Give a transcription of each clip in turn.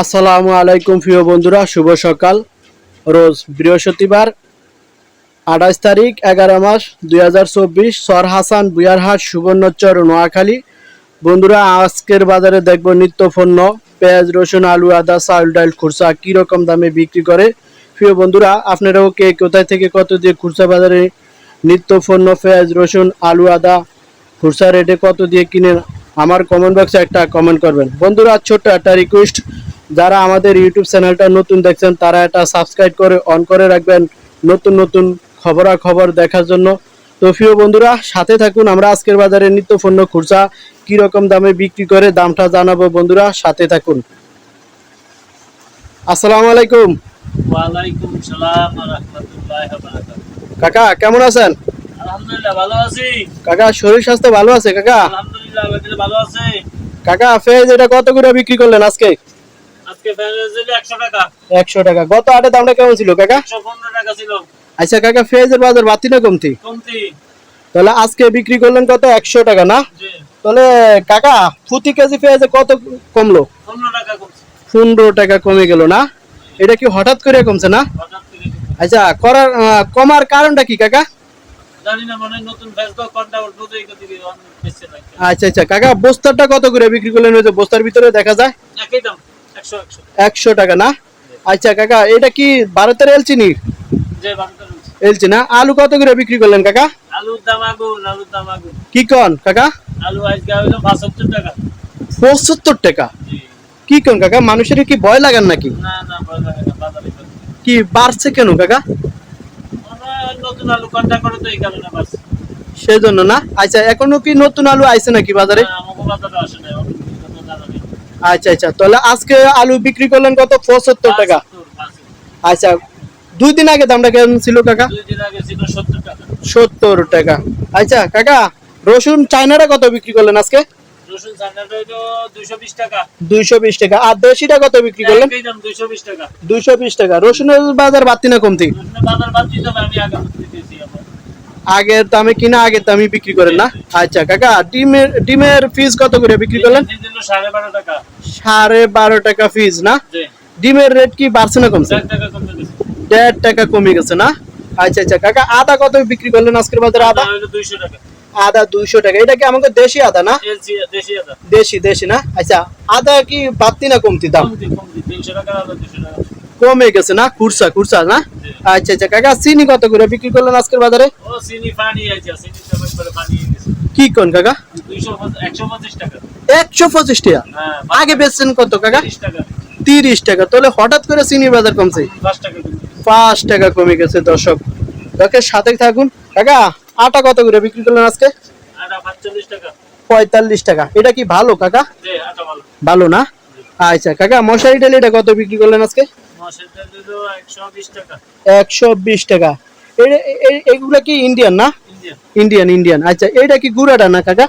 আসসালামু আলাইকুম প্রিয় বন্ধুরা, শুভ সকাল। রোজ বৃহস্পতিবার, আঠাশ তারিখ, এগারো মাস দুই হাজার চব্বিশ, সর হাসান বুয়ারহাট, সুবর্ণচর, নোয়াখালী। বন্ধুরা, আজকের বাজারে দেখব নিত্য পণ্য পেঁয়াজ, রসুন, আলু, আদা চাল ডাল খুরসা কীরকম দামে বিক্রি করে। প্রিয় বন্ধুরা, আপনারাও কে কোথায় থেকে কত দিয়ে খুরসা বাজারে নিত্য পণ্য পেঁয়াজ, রসুন, আলু, আদা খুরসা রেটে কত দিয়ে কিনেন, আমার কমেন্ট বক্সে একটা কমেন্ট করবেন। বন্ধুরা, ছোট্ট একটা রিকোয়েস্ট যারা আমাদের ইউটিউব চ্যানেলটা নতুন দেখছেন তারা এটা সাবস্ক্রাইব করে অন করে রাখবেন নতুন নতুন খবরাখবর দেখার জন্য। তো প্রিয় বন্ধুরা সাথে থাকুন আমরা আজকের বাজারে নিত্য পণ্য খুরসা কি রকম দামে বিক্রি করে দামটা জানাব বন্ধুরা সাথে থাকুন। আসসালামু আলাইকুম। ওয়ালাইকুম সালাম রহমতুল্লাহ কাকা কেমন আছেন? আলহামদুলিল্লাহ ভালো আছি। কাকা শরীর স্বাস্থ্য ভালো আছে কাকা? আলহামদুলিল্লাহ আলহামদুলিল্লাহ ভালো আছে। কাকা পেঁয়াজ এটা কত করে বিক্রি করলেন আজকে? একশো টাকা। গত আটে দামটা কেমন ছিল কাকা? টাকা ছিল। আচ্ছা কাকা পেঁয়াজের বাজার না কমতি? কমতি। তাহলে আজকে বিক্রি করলেন কত? একশো টাকা না? তাহলে কাকা প্রতি কেজি পেঁয়াজে কত কমলো? পনেরো টাকা কমে গেল না? এটা কি হঠাৎ করে কমছে না? আচ্ছা করার কমার কারণটা কি কাকা? আচ্ছা আচ্ছা। কাকা বস্তারটা কত করে বিক্রি করলেন? ওই বস্তার ভিতরে দেখা যায়? একশো টাকা। না? আচ্ছা কাকা এটা কি ভারতের এলচিনি? এলচি না? আলু কত করে বিক্রি করলেন কাকা? আলুর দাম আগুন আলুর দাম আগুন। কি কন কাকা? আলু আজকে টাকা। কি কন কাকা মানুষের কি ভয় লাগান নাকি? না না ভয় লাগে না বাজারে ভয় লাগে না। কি বাড়ছে কেন কাকা? নতুন আলু কন্টা করে তো এই কারণে বাস সেই না? আচ্ছা এখনও কি নতুন আলু আইছে নাকি বাজারে আসে না অনেক কিছু তো জানা নেই। আচ্ছা আচ্ছা। তাহলে আজকে আলু বিক্রি করলেন কত? পঁচাত্তর টাকা। আচ্ছা দুই দিন আগে দামটা কেমন ছিল কাকা? সত্তর টাকা। আচ্ছা কাকা রসুন চায়নাটা কত বিক্রি করলেন আজকে? দুইশো বিশ টাকা। আর দেশিটা কত বিক্রি করলেন? দুইশো বিশ টাকা। রসুনের বাজার বাড়তি না কমতি? আগের দামে কিনা আগের দামে বিক্রি করেন না? আচ্ছা কাকা ডিমের ডিমের ফিস কত করে বিক্রি করলেন? সাড়ে বারো টাকা। সাড়ে বারো টাকা ফিজ না? ডিমের রেট কি বাড়ছে না কমছে? দেড় টাকা কমে গেছে না? আচ্ছা আচ্ছা কাকা আদা কত বিক্রি করলেন আজকের বাজারে আদা? দুইশো টাকা। আদা দুইশো টাকা। এটা কি আমাকে দেশি আদা না? দেশি দেশি না? আচ্ছা আদা কি বাড়তি না কমতি দাম? কমে গেছে না? কুরসা কুরসা না? আচ্ছা আচ্ছা কাকা চিনি কত করে বিক্রি করলেন আজকের বাজারে? ও চিনি পানি আছে কি কোন কাকা? একশো পঁচিশ টাকা? হ্যাঁ আগে বেচছেন কত কাকা? তিরিশ টাকা। তাহলে হঠাৎ করে চিনির বাজার কমছে? পাঁচ টাকা কমে গেছে। দর্শক। দর্শকের সাথে থাকুন। কাকা আটা কত করে বিক্রি করলেন আজকে? পঁয়তাল্লিশ টাকা। এটা কি ভালো কাকা? ভালো। না? আচ্ছা কাকা মশারি ডাল এটা কত বিক্রি করলেন আজকে? একশো বিশ টাকা। এগুলা কি ইন্ডিয়ান না? ইন্ডিয়ান ইন্ডিয়ান আচ্ছা এটা কি গুড়াটা না কাকা?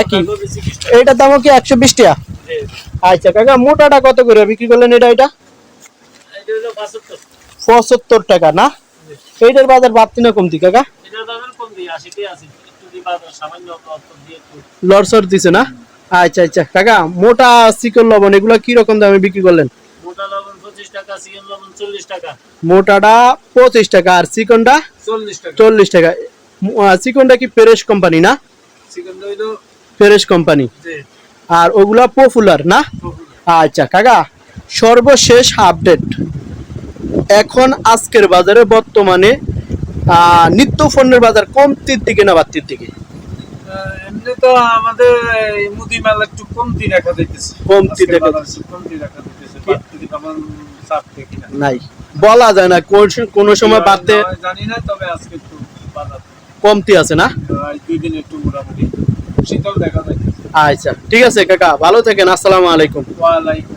একই এটার দামও কি একশো বিশ টাকা। আচ্ছা কাকা মোটাটা কত করে বিক্রি করলেন এটা এটা? পাঁচাত্তর। টাকা না? এইটার বাজার বাড়তি না কমতি কাকা? লরসর দিছে না? আচ্ছা আচ্ছা। কাকা মোটা চিকন লবণ এগুলো কি রকম দামে বিক্রি করলেন? টাকা চিকেন লবণ চল্লিশ টাকা। মোটাটা পঁচিশ টাকা আর চিকনটা চল্লিশ টাকা। চল্লিশ টাকা। চিকনটা কি পেরেশ কোম্পানি না? হইল পেরেশ কোম্পানি। আর ওগুলা পপুলার না? আচ্ছা কাকা সর্বশেষ আপডেট এখন আজকের বাজারে বর্তমানে নিত্য পণ্যের বাজার কমতির দিকে না বাড়তির দিকে? এমনি তো আমাদের মুদি মেলা একটু কমতি দেখা যাইতেছে। কমতি দেখা বাজার কমতি দেখা যাইতেছে। চাপ নাই। বলা যায় না কোন কোন সময় বাড়তে জানি না তবে আজকে একটু কমতি আছে না? দুই দিন একটু মোটামুটি শীতল দেখা যায় আচ্ছা ঠিক আছে কাকা ভালো থাকেন আসসালামু আলাইকুম। ওয়ালাইকুম